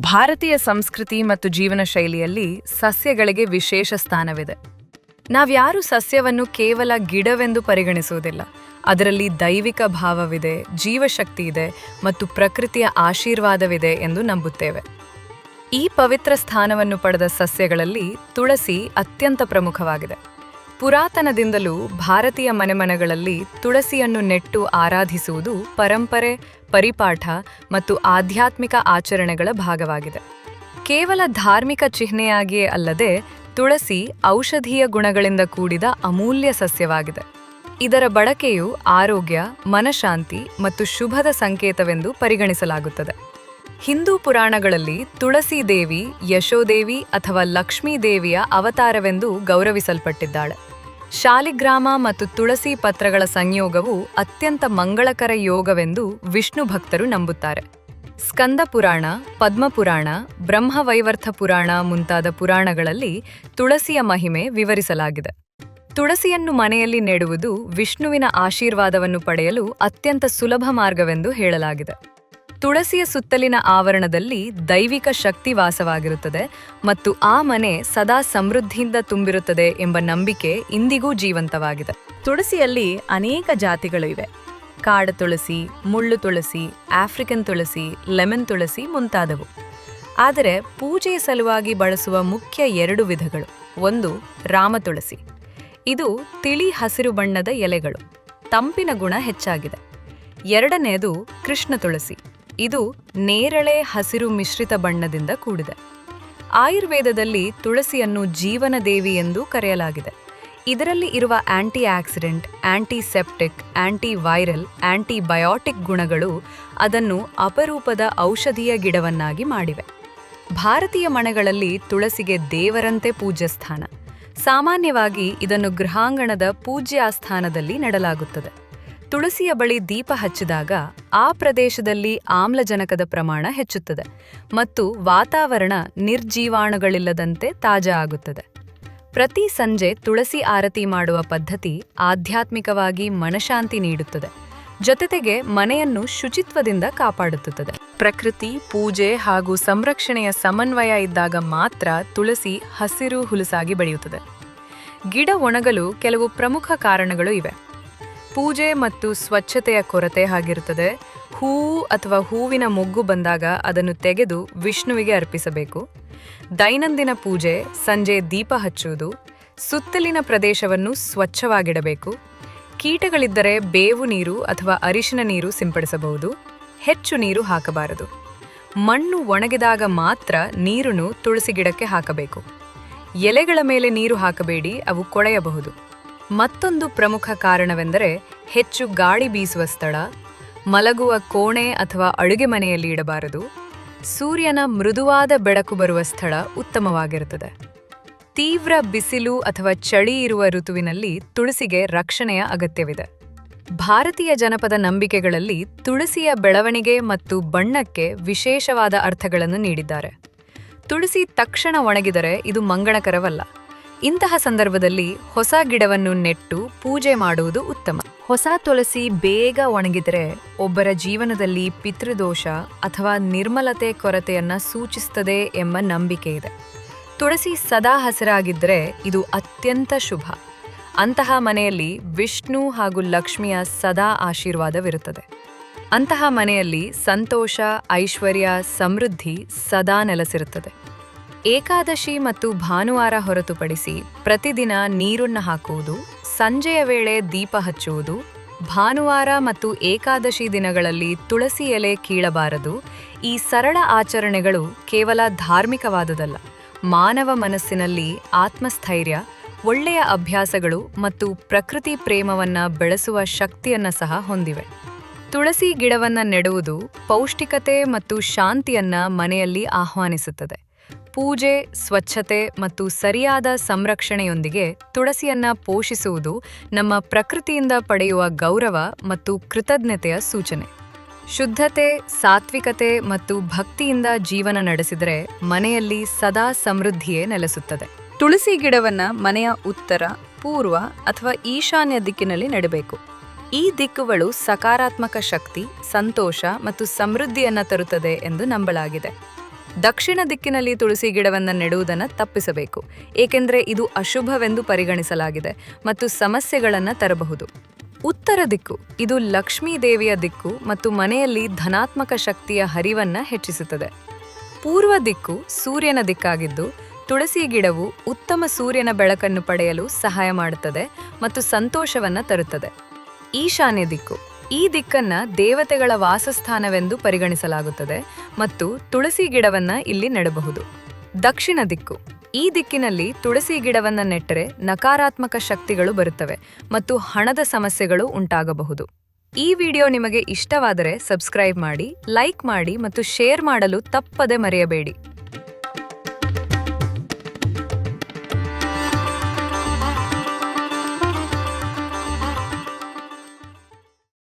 ಭಾರತೀಯ ಸಂಸ್ಕೃತಿ ಮತ್ತು ಜೀವನ ಶೈಲಿಯಲ್ಲಿ ಸಸ್ಯಗಳಿಗೆ ವಿಶೇಷ ಸ್ಥಾನವಿದೆ. ನಾವ್ಯಾರೂ ಸಸ್ಯವನ್ನು ಕೇವಲ ಗಿಡವೆಂದು ಪರಿಗಣಿಸುವುದಿಲ್ಲ. ಅದರಲ್ಲಿ ದೈವಿಕ ಭಾವವಿದೆ ಜೀವಶಕ್ತಿ ಇದೆ ಮತ್ತು ಪ್ರಕೃತಿಯ ಆಶೀರ್ವಾದವಿದೆ ಎಂದು ನಂಬುತ್ತೇವೆ. ಈ ಪವಿತ್ರ ಸ್ಥಾನವನ್ನು ಪಡೆದ ಸಸ್ಯಗಳಲ್ಲಿ ತುಳಸಿ ಅತ್ಯಂತ ಪ್ರಮುಖವಾಗಿದೆ. ಪುರಾತನದಿಂದಲೂ ಭಾರತೀಯ ಮನೆಮನಗಳಲ್ಲಿ ತುಳಸಿಯನ್ನು ನೆಟ್ಟು ಆರಾಧಿಸುವುದು ಪರಂಪರೆ, ಪರಿಪಾಠ ಮತ್ತು ಆಧ್ಯಾತ್ಮಿಕ ಆಚರಣೆಗಳ ಭಾಗವಾಗಿದೆ. ಕೇವಲ ಧಾರ್ಮಿಕ ಚಿಹ್ನೆಯಾಗಿಯೇ ಅಲ್ಲದೆ ತುಳಸಿ ಔಷಧೀಯ ಗುಣಗಳಿಂದ ಕೂಡಿದ ಅಮೂಲ್ಯ ಸಸ್ಯವಾಗಿದೆ. ಇದರ ಬಳಕೆಯು ಆರೋಗ್ಯ, ಮನಶಾಂತಿ ಮತ್ತು ಶುಭದ ಸಂಕೇತವೆಂದು ಪರಿಗಣಿಸಲಾಗುತ್ತದೆ. ಹಿಂದೂ ಪುರಾಣಗಳಲ್ಲಿ ತುಳಸಿ ದೇವಿ, ಯಶೋದೇವಿ ಅಥವಾ ಲಕ್ಷ್ಮೀ ದೇವಿಯ ಅವತಾರವೆಂದು ಗೌರವಿಸಲ್ಪಟ್ಟಿದ್ದಾಳೆ. ಶಾಲಿಗ್ರಾಮ ಮತ್ತು ತುಳಸಿ ಪತ್ರಗಳ ಸಂಯೋಗವು ಅತ್ಯಂತ ಮಂಗಳಕರ ಯೋಗವೆಂದು ವಿಷ್ಣು ಭಕ್ತರು ನಂಬುತ್ತಾರೆ. ಸ್ಕಂದ ಪುರಾಣ ಪದ್ಮಪುರಾಣ ಬ್ರಹ್ಮವೈವರ್ಥ ಪುರಾಣ ಮುಂತಾದ ಪುರಾಣಗಳಲ್ಲಿ ತುಳಸಿಯ ಮಹಿಮೆ ವಿವರಿಸಲಾಗಿದೆ. ತುಳಸಿಯನ್ನು ಮನೆಯಲ್ಲಿ ನೆಡುವುದು ವಿಷ್ಣುವಿನ ಆಶೀರ್ವಾದವನ್ನು ಪಡೆಯಲು ಅತ್ಯಂತ ಸುಲಭ ಮಾರ್ಗವೆಂದು ಹೇಳಲಾಗಿದೆ. ತುಳಸಿಯ ಸುತ್ತಲಿನ ಆವರಣದಲ್ಲಿ ದೈವಿಕ ಶಕ್ತಿ ವಾಸವಾಗಿರುತ್ತದೆ ಮತ್ತು ಆ ಮನೆ ಸದಾ ಸಮೃದ್ಧಿಯಿಂದ ತುಂಬಿರುತ್ತದೆ ಎಂಬ ನಂಬಿಕೆ ಇಂದಿಗೂ ಜೀವಂತವಾಗಿದೆ. ತುಳಸಿಯಲ್ಲಿ ಅನೇಕ ಜಾತಿಗಳು ಇವೆ. ಕಾಡ ತುಳಸಿ, ಮುಳ್ಳು ತುಳಸಿ, ಆಫ್ರಿಕನ್ ತುಳಸಿ, ಲೆಮನ್ ತುಳಸಿ ಮುಂತಾದವು. ಆದರೆ ಪೂಜೆಯ ಸಲುವಾಗಿ ಬಳಸುವ ಮುಖ್ಯ ಎರಡು ವಿಧಗಳು. ಒಂದು ರಾಮ ತುಳಸಿ. ಇದು ತಿಳಿ ಹಸಿರು ಬಣ್ಣದ ಎಲೆಗಳು. ತಂಪಿನ ಗುಣ ಹೆಚ್ಚಾಗಿದೆ. ಎರಡನೆಯದು ಕೃಷ್ಣ ತುಳಸಿ. ಇದು ನೇರಳೆ ಹಸಿರು ಮಿಶ್ರಿತ ಬಣ್ಣದಿಂದ ಕೂಡಿದೆ. ಆಯುರ್ವೇದದಲ್ಲಿ ತುಳಸಿಯನ್ನು ಜೀವನ ದೇವಿ ಎಂದು ಕರೆಯಲಾಗಿದೆ. ಇದರಲ್ಲಿ ಇರುವ aunty accident antiseptic, antiviral, antibiotic ಗುಣಗಳು ಅದನ್ನು ಅಪರೂಪದ ಔಷಧೀಯ ಗಿಡವನ್ನಾಗಿ ಮಾಡಿವೆ. ಭಾರತೀಯ ಮನೆಗಳಲ್ಲಿ ತುಳಸಿಗೆ ದೇವರಂತೆ ಪೂಜ್ಯ ಸ್ಥಾನ. ಸಾಮಾನ್ಯವಾಗಿ ಇದನ್ನು ಗೃಹಾಂಗಣದ ಪೂಜ್ಯಾಸ್ಥಾನದಲ್ಲಿ ನೆಡಲಾಗುತ್ತದೆ. ತುಳಸಿಯ ಬಳಿ ದೀಪ ಹಚ್ಚಿದಾಗ ಆ ಪ್ರದೇಶದಲ್ಲಿ ಆಮ್ಲಜನಕದ ಪ್ರಮಾಣ ಹೆಚ್ಚುತ್ತದೆ ಮತ್ತು ವಾತಾವರಣ ನಿರ್ಜೀವಾಣುಗಳಿಲ್ಲದಂತೆ ತಾಜಾ ಆಗುತ್ತದೆ. ಪ್ರತಿ ಸಂಜೆ ತುಳಸಿ ಆರತಿ ಮಾಡುವ ಪದ್ಧತಿ ಆಧ್ಯಾತ್ಮಿಕವಾಗಿ ಮನಶಾಂತಿ ನೀಡುತ್ತದೆ. ಜೊತೆಗೆ ಮನೆಯನ್ನು ಶುಚಿತ್ವದಿಂದ ಕಾಪಾಡುತ್ತದೆ. ಪ್ರಕೃತಿ, ಪೂಜೆ ಹಾಗೂ ಸಂರಕ್ಷಣೆಯ ಸಮನ್ವಯ ಇದ್ದಾಗ ಮಾತ್ರ ತುಳಸಿ ಹಸಿರು ಹುಲುಸಾಗಿ ಬೆಳೆಯುತ್ತದೆ. ಗಿಡ ಒಣಗಲು ಕೆಲವು ಪ್ರಮುಖ ಕಾರಣಗಳು ಇವೆ. ಪೂಜೆ ಮತ್ತು ಸ್ವಚ್ಛತೆಯ ಕೊರತೆ ಆಗಿರುತ್ತದೆ. ಹೂವು ಅಥವಾ ಹೂವಿನ ಮೊಗ್ಗು ಬಂದಾಗ ಅದನ್ನು ತೆಗೆದು ವಿಷ್ಣುವಿಗೆ ಅರ್ಪಿಸಬೇಕು. ದೈನಂದಿನ ಪೂಜೆ, ಸಂಜೆ ದೀಪ ಹಚ್ಚುವುದು, ಸುತ್ತಲಿನ ಪ್ರದೇಶವನ್ನು ಸ್ವಚ್ಛವಾಗಿಡಬೇಕು. ಕೀಟಗಳಿದ್ದರೆ ಬೇವು ನೀರು ಅಥವಾ ಅರಿಶಿನ ನೀರು ಸಿಂಪಡಿಸಬಹುದು. ಹೆಚ್ಚು ನೀರು ಹಾಕಬಾರದು. ಮಣ್ಣು ಒಣಗಿದಾಗ ಮಾತ್ರ ನೀರನ್ನು ತುಳಸಿ ಗಿಡಕ್ಕೆ ಹಾಕಬೇಕು. ಎಲೆಗಳ ಮೇಲೆ ನೀರು ಹಾಕಬೇಡಿ, ಅವು ಕೊಳೆಯಬಹುದು. ಮತ್ತೊಂದು ಪ್ರಮುಖ ಕಾರಣವೆಂದರೆ ಹೆಚ್ಚು ಗಾಳಿ ಬೀಸುವ ಸ್ಥಳ, ಮಲಗುವ ಕೋಣೆ ಅಥವಾ ಅಡುಗೆ ಮನೆಯಲ್ಲಿ ಇಡಬಾರದು. ಸೂರ್ಯನ ಮೃದುವಾದ ಬೆಳಕು ಬರುವ ಸ್ಥಳ ಉತ್ತಮವಾಗಿರುತ್ತದೆ. ತೀವ್ರ ಬಿಸಿಲು ಅಥವಾ ಚಳಿ ಇರುವ ಋತುವಿನಲ್ಲಿ ತುಳಸಿಗೆ ರಕ್ಷಣೆಯ ಅಗತ್ಯವಿದೆ. ಭಾರತೀಯ ಜನಪದ ನಂಬಿಕೆಗಳಲ್ಲಿ ತುಳಸಿಯ ಬೆಳವಣಿಗೆ ಮತ್ತು ಬಣ್ಣಕ್ಕೆ ವಿಶೇಷವಾದ ಅರ್ಥಗಳನ್ನು ನೀಡಿದ್ದಾರೆ. ತುಳಸಿ ತಕ್ಷಣ ಒಣಗಿದರೆ ಇದು ಮಂಗಳಕರವಲ್ಲ. ಇಂತಹ ಸಂದರ್ಭದಲ್ಲಿ ಹೊಸ ಗಿಡವನ್ನು ನೆಟ್ಟು ಪೂಜೆ ಮಾಡುವುದು ಉತ್ತಮ. ಹೊಸ ತುಳಸಿ ಬೇಗ ಒಣಗಿದರೆ ಒಬ್ಬರ ಜೀವನದಲ್ಲಿ ಪಿತೃದೋಷ ಅಥವಾ ನಿರ್ಮಲತೆ ಕೊರತೆಯನ್ನ ಸೂಚಿಸುತ್ತದೆ ಎಂಬ ನಂಬಿಕೆ ಇದೆ. ತುಳಸಿ ಸದಾ ಹಸಿರಾಗಿದ್ದರೆ ಇದು ಅತ್ಯಂತ ಶುಭ. ಅಂತಹ ಮನೆಯಲ್ಲಿ ವಿಷ್ಣು ಹಾಗೂ ಲಕ್ಷ್ಮಿಯ ಸದಾ ಆಶೀರ್ವಾದವಿರುತ್ತದೆ. ಅಂತಹ ಮನೆಯಲ್ಲಿ ಸಂತೋಷ, ಐಶ್ವರ್ಯ, ಸಮೃದ್ಧಿ ಸದಾ ನೆಲೆಸಿರುತ್ತದೆ. ಏಕಾದಶಿ ಮತ್ತು ಭಾನುವಾರ ಹೊರತುಪಡಿಸಿ ಪ್ರತಿದಿನ ನೀರನ್ನು ಹಾಕುವುದು, ಸಂಜೆಯ ವೇಳೆ ದೀಪ ಹಚ್ಚುವುದು, ಭಾನುವಾರ ಮತ್ತು ಏಕಾದಶಿ ದಿನಗಳಲ್ಲಿ ತುಳಸಿ ಎಲೆ ಕೀಳಬಾರದು. ಈ ಸರಳ ಆಚರಣೆಗಳು ಕೇವಲ ಧಾರ್ಮಿಕವಾದುದಲ್ಲ, ಮಾನವ ಮನಸ್ಸಿನಲ್ಲಿ ಆತ್ಮಸ್ಥೈರ್ಯ, ಒಳ್ಳೆಯ ಅಭ್ಯಾಸಗಳು ಮತ್ತು ಪ್ರಕೃತಿ ಪ್ರೇಮವನ್ನು ಬೆಳೆಸುವ ಶಕ್ತಿಯನ್ನ ಸಹ ಹೊಂದಿವೆ. ತುಳಸಿ ಗಿಡವನ್ನು ನೆಡುವುದು ಪೌಷ್ಟಿಕತೆ ಮತ್ತು ಶಾಂತಿಯನ್ನು ಮನೆಯಲ್ಲಿ ಆಹ್ವಾನಿಸುತ್ತದೆ. ಪೂಜೆ, ಸ್ವಚ್ಛತೆ ಮತ್ತು ಸರಿಯಾದ ಸಂರಕ್ಷಣೆಯೊಂದಿಗೆ ತುಳಸಿಯನ್ನ ಪೋಷಿಸುವುದು ನಮ್ಮ ಪ್ರಕೃತಿಯಿಂದ ಪಡೆಯುವ ಗೌರವ ಮತ್ತು ಕೃತಜ್ಞತೆಯ ಸೂಚನೆ. ಶುದ್ಧತೆ, ಸಾತ್ವಿಕತೆ ಮತ್ತು ಭಕ್ತಿಯಿಂದ ಜೀವನ ನಡೆಸಿದರೆ ಮನೆಯಲ್ಲಿ ಸದಾ ಸಮೃದ್ಧಿಯೇ ನೆಲೆಸುತ್ತದೆ. ತುಳಸಿ ಗಿಡವನ್ನು ಮನೆಯ ಉತ್ತರ, ಪೂರ್ವ ಅಥವಾ ಈಶಾನ್ಯ ದಿಕ್ಕಿನಲ್ಲಿ ನೆಡಬೇಕು. ಈ ದಿಕ್ಕುಗಳು ಸಕಾರಾತ್ಮಕ ಶಕ್ತಿ, ಸಂತೋಷ ಮತ್ತು ಸಮೃದ್ಧಿಯನ್ನು ತರುತ್ತದೆ ಎಂದು ನಂಬಲಾಗಿದೆ. ದಕ್ಷಿಣ ದಿಕ್ಕಿನಲ್ಲಿ ತುಳಸಿ ಗಿಡವನ್ನು ನೆಡುವುದನ್ನು ತಪ್ಪಿಸಬೇಕು. ಏಕೆಂದರೆ ಇದು ಅಶುಭವೆಂದು ಪರಿಗಣಿಸಲಾಗಿದೆ ಮತ್ತು ಸಮಸ್ಯೆಗಳನ್ನು ತರಬಹುದು. ಉತ್ತರ ದಿಕ್ಕು, ಇದು ಲಕ್ಷ್ಮೀ ದೇವಿಯ ದಿಕ್ಕು ಮತ್ತು ಮನೆಯಲ್ಲಿ ಧನಾತ್ಮಕ ಶಕ್ತಿಯ ಹರಿವನ್ನ ಹೆಚ್ಚಿಸುತ್ತದೆ. ಪೂರ್ವ ದಿಕ್ಕು ಸೂರ್ಯನ ದಿಕ್ಕಾಗಿದ್ದು, ತುಳಸಿ ಗಿಡವು ಉತ್ತಮ ಸೂರ್ಯನ ಬೆಳಕನ್ನು ಪಡೆಯಲು ಸಹಾಯ ಮಾಡುತ್ತದೆ ಮತ್ತು ಸಂತೋಷವನ್ನು ತರುತ್ತದೆ. ಈಶಾನ್ಯ ದಿಕ್ಕು ಈ ದಿಕ್ಕನ್ನ ದೇವತೆಗಳ ವಾಸಸ್ಥಾನವೆಂದು ಪರಿಗಣಿಸಲಾಗುತ್ತದೆ ಮತ್ತು ತುಳಸಿ ಗಿಡವನ್ನ ಇಲ್ಲಿ ನೆಡಬಹುದು. ದಕ್ಷಿಣ ದಿಕ್ಕು. ಈ ದಿಕ್ಕಿನಲ್ಲಿ ತುಳಸಿ ಗಿಡವನ್ನ ನೆಟ್ಟರೆ ನಕಾರಾತ್ಮಕ ಶಕ್ತಿಗಳು ಬರುತ್ತವೆ ಮತ್ತು ಹಣದ ಸಮಸ್ಯೆಗಳು ಉಂಟಾಗಬಹುದು. ಈ ವಿಡಿಯೋ ನಿಮಗೆ ಇಷ್ಟವಾದರೆ ಸಬ್ಸ್ಕ್ರೈಬ್ ಮಾಡಿ, ಲೈಕ್ ಮಾಡಿ ಮತ್ತು ಶೇರ್ ಮಾಡಲು ತಪ್ಪದೆ ಮರೆಯಬೇಡಿ.